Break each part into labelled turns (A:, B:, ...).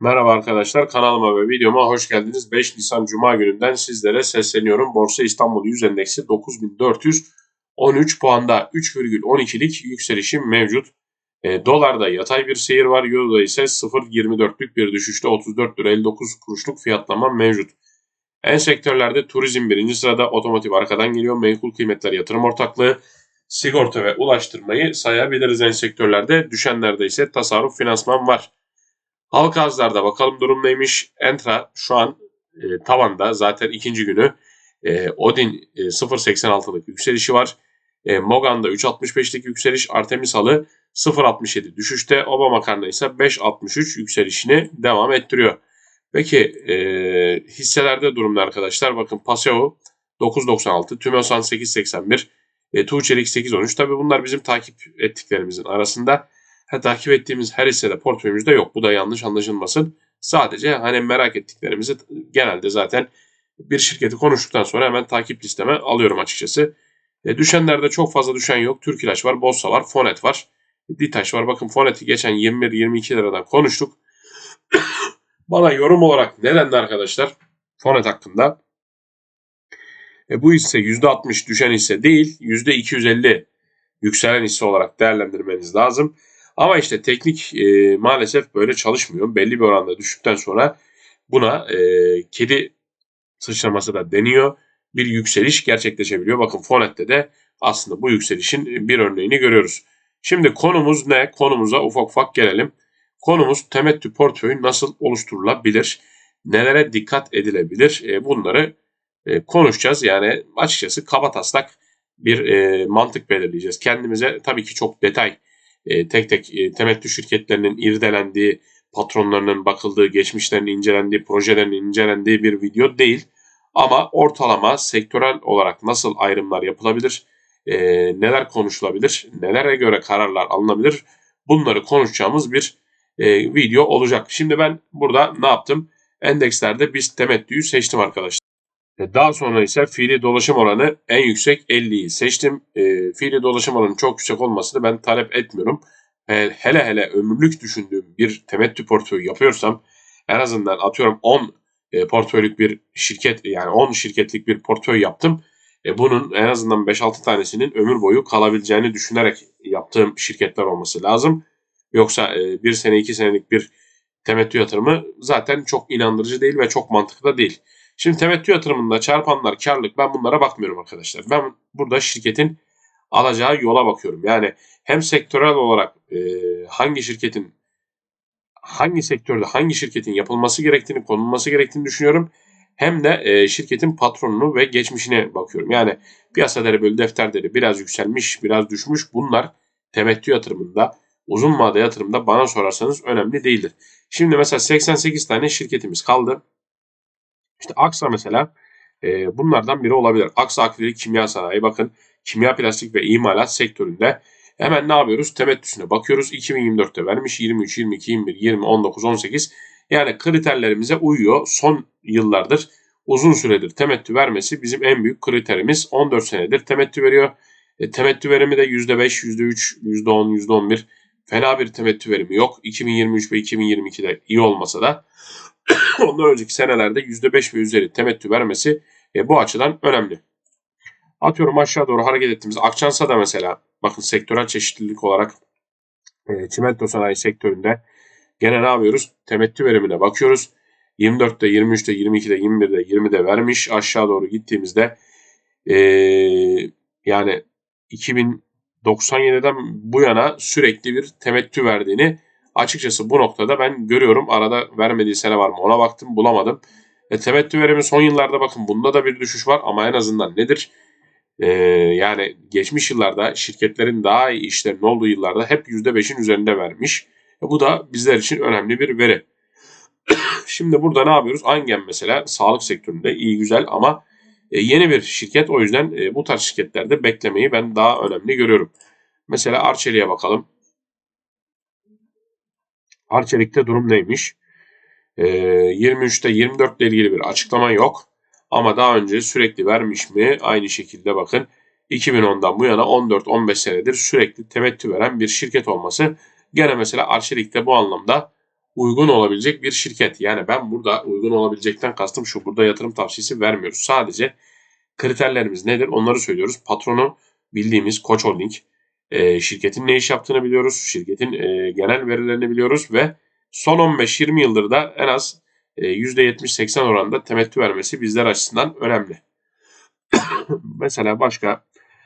A: Merhaba arkadaşlar kanalıma ve videoma hoş geldiniz. 5 Nisan Cuma gününden sizlere sesleniyorum. Borsa İstanbul 100 endeksi 9413 puanda 3,12'lik yükselişim mevcut. E, dolarda yatay bir seyir var. Euro'da ise 0,24'lük bir düşüşte 34 lira 59 kuruşluk fiyatlama mevcut. En sektörlerde turizm birinci sırada, otomotiv arkadan geliyor, menkul kıymetler yatırım ortaklığı, sigorta ve ulaştırmayı sayabiliriz en sektörlerde. Düşenlerde ise tasarruf finansman var. Halka arzlarda bakalım durum neymiş. Entra şu an e, tavanda zaten ikinci günü. E, Odin e, 0.86'lık yükselişi var. E, Mogan'da 3.65'lik yükseliş. Artemis Halı 0.67 düşüşte. Oba Makarna ise 5.63 yükselişini devam ettiriyor. Peki e, hisselerde durumda arkadaşlar. Bakın Paseo 9.96, Tümosan 8.81, e, Tuğçelik 8.13. Tabi bunlar bizim takip ettiklerimizin arasında. Ha, takip ettiğimiz her hissede portföyümüzde yok. Bu da yanlış anlaşılmasın. Sadece hani merak ettiklerimizi genelde zaten bir şirketi konuştuktan sonra hemen takip listeme alıyorum açıkçası. E, düşenlerde çok fazla düşen yok. Türk İlaç var, Bossa var, Fonet var. Ditaş var. Bakın Fonet'i geçen 21-22 liradan konuştuk. Bana yorum olarak ne dendi arkadaşlar? Fonet hakkında. E, bu hisse %60 düşen hisse değil, %250 yükselen hisse olarak değerlendirmeniz lazım. Ama işte teknik e, maalesef böyle çalışmıyor. Belli bir oranda düştükten sonra buna e, kedi sıçraması da deniyor. Bir yükseliş gerçekleşebiliyor. Bakın Fonet'te de aslında bu yükselişin bir örneğini görüyoruz. Şimdi konumuz ne? Konumuza ufak ufak gelelim. Konumuz temettü portföyü nasıl oluşturulabilir? Nelere dikkat edilebilir? E, bunları e, konuşacağız. Yani açıkçası kaba taslak bir e, mantık belirleyeceğiz. Kendimize tabii ki çok detay e, tek tek e, temettü şirketlerinin irdelendiği, patronlarının bakıldığı, geçmişlerinin incelendiği, projelerinin incelendiği bir video değil. Ama ortalama sektörel olarak nasıl ayrımlar yapılabilir, e, neler konuşulabilir, nelere göre kararlar alınabilir bunları konuşacağımız bir video olacak. Şimdi ben burada ne yaptım? Endekslerde biz temettüyü seçtim arkadaşlar. E, daha sonra ise fiili dolaşım oranı en yüksek 50'yi seçtim. E, fiili dolaşım oranı çok yüksek olmasını ben talep etmiyorum. E, hele hele ömürlük düşündüğüm bir temettü portföyü yapıyorsam en azından atıyorum 10 e, portföylük bir şirket yani 10 şirketlik bir portföy yaptım. E, bunun en azından 5-6 tanesinin ömür boyu kalabileceğini düşünerek yaptığım şirketler olması lazım. Yoksa e, bir sene iki senelik bir temettü yatırımı zaten çok inandırıcı değil ve çok mantıklı da değil. Şimdi temettü yatırımında çarpanlar, karlık ben bunlara bakmıyorum arkadaşlar. Ben burada şirketin alacağı yola bakıyorum. Yani hem sektörel olarak e, hangi şirketin hangi sektörde hangi şirketin yapılması gerektiğini, konulması gerektiğini düşünüyorum. Hem de e, şirketin patronunu ve geçmişine bakıyorum. Yani piyasa değeri bölü defter değeri biraz yükselmiş, biraz düşmüş. Bunlar temettü yatırımında, uzun vade yatırımda bana sorarsanız önemli değildir. Şimdi mesela 88 tane şirketimiz kaldı. İşte Aksa mesela e, bunlardan biri olabilir. Aksa Akrilik Kimya Sanayi bakın kimya plastik ve imalat sektöründe hemen ne yapıyoruz? Temettüsüne bakıyoruz. 2024'te vermiş 23, 22, 21, 20, 19, 18 yani kriterlerimize uyuyor. Son yıllardır uzun süredir temettü vermesi bizim en büyük kriterimiz. 14 senedir temettü veriyor. E, temettü verimi de %5, %3, %10, %11 fena bir temettü verimi yok. 2023 ve 2022'de iyi olmasa da ondan önceki senelerde %5 ve üzeri temettü vermesi e, bu açıdan önemli. Atıyorum aşağı doğru hareket ettiğimiz Akçansa da mesela bakın sektörel çeşitlilik olarak e, çimento sanayi sektöründe gene ne yapıyoruz? Temettü verimine bakıyoruz. 24'te, 23'te, 22'de, 21'de, 20'de vermiş. Aşağı doğru gittiğimizde e, yani 2097'den bu yana sürekli bir temettü verdiğini Açıkçası bu noktada ben görüyorum. Arada vermediği sene var mı ona baktım bulamadım. E, temettü verimi son yıllarda bakın bunda da bir düşüş var ama en azından nedir? E, yani geçmiş yıllarda şirketlerin daha iyi işlerinin olduğu yıllarda hep %5'in üzerinde vermiş. E, bu da bizler için önemli bir veri. Şimdi burada ne yapıyoruz? Angen mesela sağlık sektöründe iyi güzel ama e, yeni bir şirket o yüzden e, bu tarz şirketlerde beklemeyi ben daha önemli görüyorum. Mesela Arçelik'e bakalım. Arçelik'te durum neymiş? E, 23'te 24 ile ilgili bir açıklama yok. Ama daha önce sürekli vermiş mi? Aynı şekilde bakın 2010'dan bu yana 14-15 senedir sürekli temettü veren bir şirket olması gene mesela Arçelik'te bu anlamda uygun olabilecek bir şirket. Yani ben burada uygun olabilecekten kastım şu. Burada yatırım tavsiyesi vermiyoruz. Sadece kriterlerimiz nedir onları söylüyoruz. Patronu bildiğimiz Koç Holding. E, şirketin ne iş yaptığını biliyoruz. Şirketin e, genel verilerini biliyoruz ve son 15-20 yıldır da en az e, %70-80 oranında temettü vermesi bizler açısından önemli. Mesela başka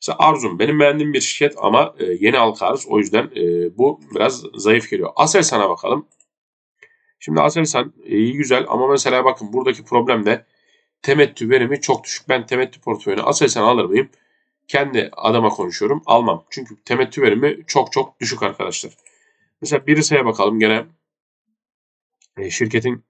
A: Mesela Arzum benim beğendiğim bir şirket ama e, yeni halka arz. O yüzden e, bu biraz zayıf geliyor. Aselsan'a bakalım. Şimdi Aselsan iyi güzel ama mesela bakın buradaki problem de temettü verimi çok düşük. Ben temettü portföyünü Aselsan alır mıyım? Kendi adama konuşuyorum. Almam. Çünkü temettü verimi çok çok düşük arkadaşlar. Mesela Birisa'ya bakalım gene e, şirketin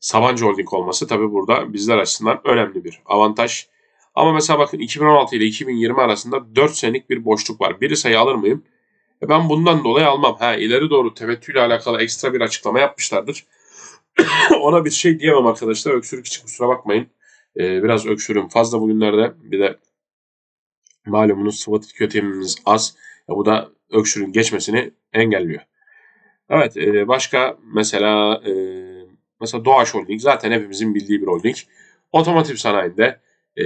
A: Sabancı Holding olması tabi burada bizler açısından önemli bir avantaj. Ama mesela bakın 2016 ile 2020 arasında 4 senelik bir boşluk var. Biri sayı alır mıyım? E ben bundan dolayı almam. Ha ileri doğru temettüyle alakalı ekstra bir açıklama yapmışlardır. Ona bir şey diyemem arkadaşlar. Öksürük için kusura bakmayın. Ee, biraz öksürüğüm fazla bugünlerde. Bir de malumunuz sıvı tüketimimiz az. Ya bu da öksürüğün geçmesini engelliyor. Evet e, başka mesela e, mesela Doğaç Holding zaten hepimizin bildiği bir holding. Otomotiv sanayinde e,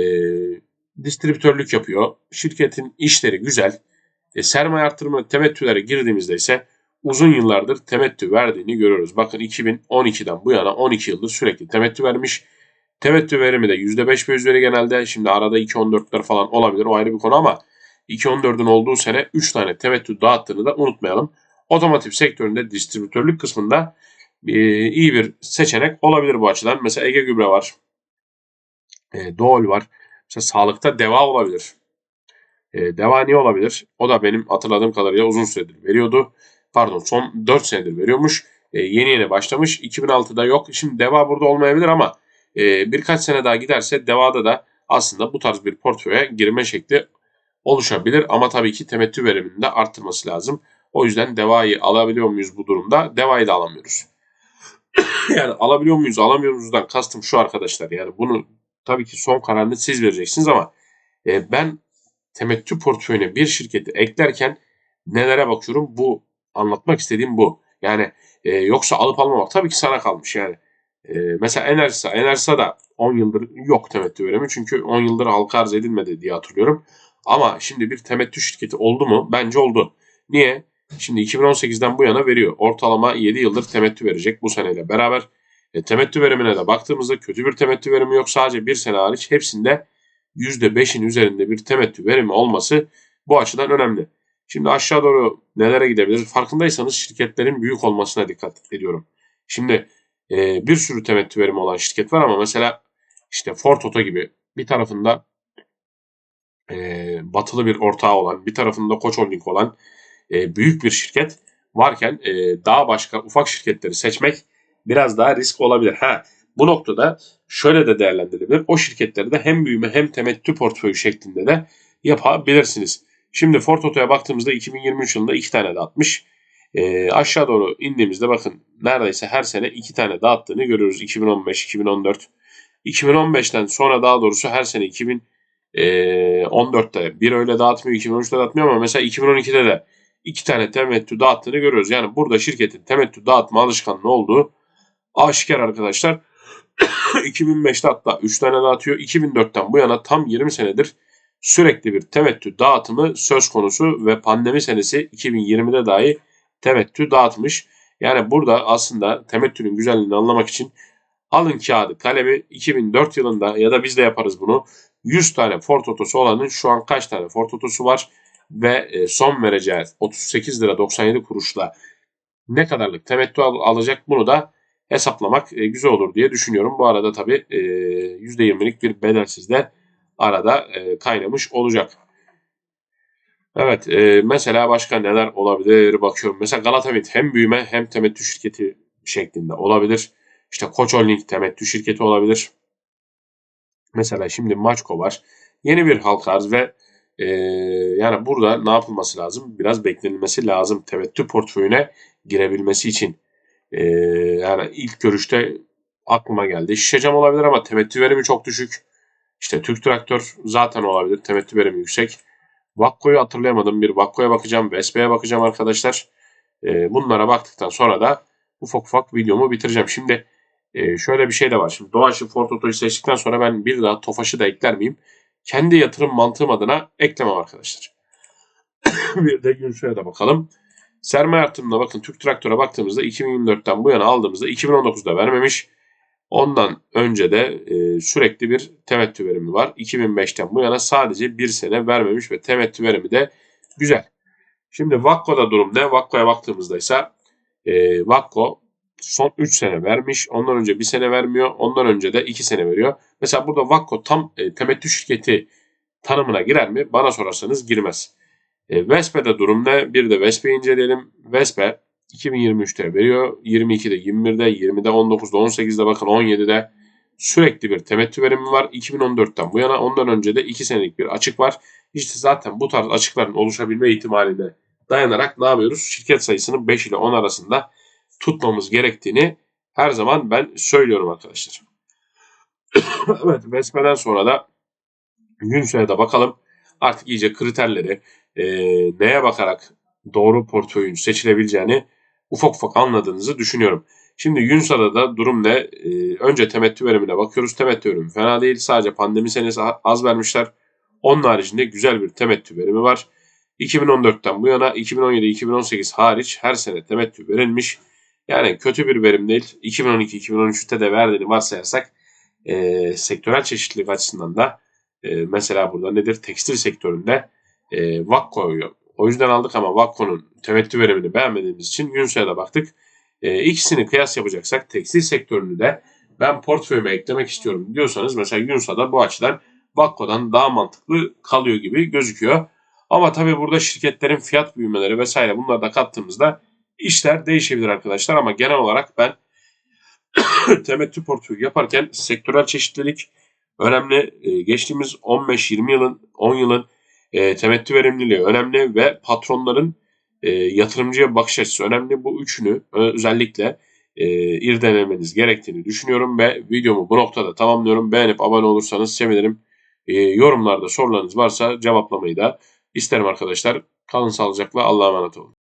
A: distribütörlük yapıyor. Şirketin işleri güzel. E, sermaye artırma temettülere girdiğimizde ise uzun yıllardır temettü verdiğini görüyoruz. Bakın 2012'den bu yana 12 yıldır sürekli temettü vermiş. Temettü verimi de %5 ve üzeri genelde. Şimdi arada 2.14'ler falan olabilir o ayrı bir konu ama 2.14'ün olduğu sene 3 tane temettü dağıttığını da unutmayalım. Otomotiv sektöründe distribütörlük kısmında e, iyi bir seçenek olabilir bu açıdan. Mesela Ege Gübre var e, Doğal var. Mesela sağlıkta deva olabilir. E, deva niye olabilir? O da benim hatırladığım kadarıyla uzun süredir veriyordu. Pardon son 4 senedir veriyormuş. E, yeni yeni başlamış. 2006'da yok. Şimdi deva burada olmayabilir ama e, birkaç sene daha giderse devada da aslında bu tarz bir portföye girme şekli oluşabilir. Ama tabii ki temettü verimini de arttırması lazım. O yüzden devayı alabiliyor muyuz bu durumda? Devayı da alamıyoruz. yani alabiliyor muyuz alamıyor muyuzdan kastım şu arkadaşlar. Yani bunu tabii ki son kararını siz vereceksiniz ama e, ben temettü portföyüne bir şirketi eklerken nelere bakıyorum? Bu anlatmak istediğim bu. Yani e, yoksa alıp almamak tabii ki sana kalmış yani. E, mesela Enerjisa, Enerjisa da 10 yıldır yok temettü verimi çünkü 10 yıldır halka arz edilmedi diye hatırlıyorum. Ama şimdi bir temettü şirketi oldu mu? Bence oldu. Niye? Şimdi 2018'den bu yana veriyor. Ortalama 7 yıldır temettü verecek bu seneyle beraber. E, temettü verimine de baktığımızda kötü bir temettü verimi yok. Sadece bir sene hariç hepsinde %5'in üzerinde bir temettü verimi olması bu açıdan önemli. Şimdi aşağı doğru nelere gidebilir? Farkındaysanız şirketlerin büyük olmasına dikkat ediyorum. Şimdi e, bir sürü temettü verimi olan şirket var ama mesela işte Ford Auto gibi bir tarafında e, batılı bir ortağı olan, bir tarafında Koç Holding olan e, büyük bir şirket varken e, daha başka ufak şirketleri seçmek biraz daha risk olabilir. Ha bu noktada şöyle de değerlendirilebilir. O şirketleri de hem büyüme hem temettü portföyü şeklinde de yapabilirsiniz. Şimdi Ford Auto'ya baktığımızda 2023 yılında iki tane dağıtmış. E, aşağı doğru indiğimizde bakın neredeyse her sene iki tane dağıttığını görüyoruz. 2015, 2014. 2015'ten sonra daha doğrusu her sene 2014'te e, bir öyle dağıtmıyor, 2013'te dağıtmıyor ama mesela 2012'de de iki tane temettü dağıttığını görüyoruz. Yani burada şirketin temettü dağıtma alışkanlığı olduğu aşikar arkadaşlar. 2005'te hatta 3 tane dağıtıyor. 2004'ten bu yana tam 20 senedir sürekli bir temettü dağıtımı söz konusu ve pandemi senesi 2020'de dahi temettü dağıtmış. Yani burada aslında temettünün güzelliğini anlamak için alın kağıdı kalemi 2004 yılında ya da biz de yaparız bunu 100 tane Ford Otosu olanın şu an kaç tane Ford Otosu var ve e, son vereceği 38 lira 97 kuruşla ne kadarlık temettü alacak bunu da hesaplamak e, güzel olur diye düşünüyorum. Bu arada tabii e, %20'lik bir bedelsiz de arada e, kaynamış olacak. Evet e, mesela başka neler olabilir bakıyorum. Mesela Galatavit hem büyüme hem temettü şirketi şeklinde olabilir. İşte Koç Holding temettü şirketi olabilir. Mesela şimdi Maçko var. Yeni bir halka arz ve e, yani burada ne yapılması lazım? Biraz beklenilmesi lazım temettü portföyüne girebilmesi için. Ee, yani ilk görüşte aklıma geldi. Şişe olabilir ama temettü verimi çok düşük. İşte Türk Traktör zaten olabilir. Temettü verimi yüksek. Vakko'yu hatırlayamadım. Bir Vakko'ya bakacağım. Vespe'ye bakacağım arkadaşlar. Ee, bunlara baktıktan sonra da ufak ufak videomu bitireceğim. Şimdi e, şöyle bir şey de var. Şimdi Doğaç'ı Ford Oto'yu seçtikten sonra ben bir daha Tofaş'ı da ekler miyim? Kendi yatırım mantığım adına eklemem arkadaşlar. bir de Günsu'ya da bakalım. Sermaye artımına bakın Türk Traktör'e baktığımızda 2024'ten bu yana aldığımızda 2019'da vermemiş. Ondan önce de e, sürekli bir temettü verimi var. 2005'ten bu yana sadece bir sene vermemiş ve temettü verimi de güzel. Şimdi Vakko'da durum ne? Vakko'ya baktığımızda ise e, Vakko son 3 sene vermiş. Ondan önce 1 sene vermiyor. Ondan önce de 2 sene veriyor. Mesela burada Vakko tam e, temettü şirketi tanımına girer mi? Bana sorarsanız girmez. E, Vespe'de durum ne? Bir de Vespe'yi inceleyelim. Vespe 2023'te veriyor. 22'de, 21'de, 20'de, 19'da, 18'de bakın 17'de sürekli bir temettü verimi var. 2014'ten bu yana ondan önce de 2 senelik bir açık var. İşte zaten bu tarz açıkların oluşabilme ihtimaline dayanarak ne yapıyoruz? Şirket sayısını 5 ile 10 arasında tutmamız gerektiğini her zaman ben söylüyorum arkadaşlar. evet Vespe'den sonra da gün da bakalım. Artık iyice kriterleri e, neye bakarak doğru portföyün seçilebileceğini ufak ufak anladığınızı düşünüyorum. Şimdi Yunsa'da da durum ne? Ee, önce temettü verimine bakıyoruz. Temettü verimi fena değil. Sadece pandemi senesi az vermişler. Onun haricinde güzel bir temettü verimi var. 2014'ten bu yana 2017-2018 hariç her sene temettü verilmiş. Yani kötü bir verim değil. 2012-2013'te de verdiğini varsayarsak e, sektörel çeşitlilik açısından da e, mesela burada nedir? Tekstil sektöründe e, Vakko'yu o yüzden aldık ama Vakko'nun temettü verimini beğenmediğimiz için Yunsa'ya da baktık. E, ikisini kıyas yapacaksak tekstil sektörünü de ben portföyüme eklemek istiyorum diyorsanız mesela Yunsa'da bu açıdan Vakko'dan daha mantıklı kalıyor gibi gözüküyor. Ama tabii burada şirketlerin fiyat büyümeleri vesaire bunları da kattığımızda işler değişebilir arkadaşlar. Ama genel olarak ben temettü portföyü yaparken sektörel çeşitlilik önemli. E, geçtiğimiz 15-20 yılın 10 yılın e, temettü verimliliği önemli ve patronların e, yatırımcıya bakış açısı önemli. Bu üçünü özellikle e, irdelemeniz gerektiğini düşünüyorum ve videomu bu noktada tamamlıyorum. Beğenip abone olursanız sevinirim. E, yorumlarda sorularınız varsa cevaplamayı da isterim arkadaşlar. Kalın sağlıcakla Allah'a emanet olun.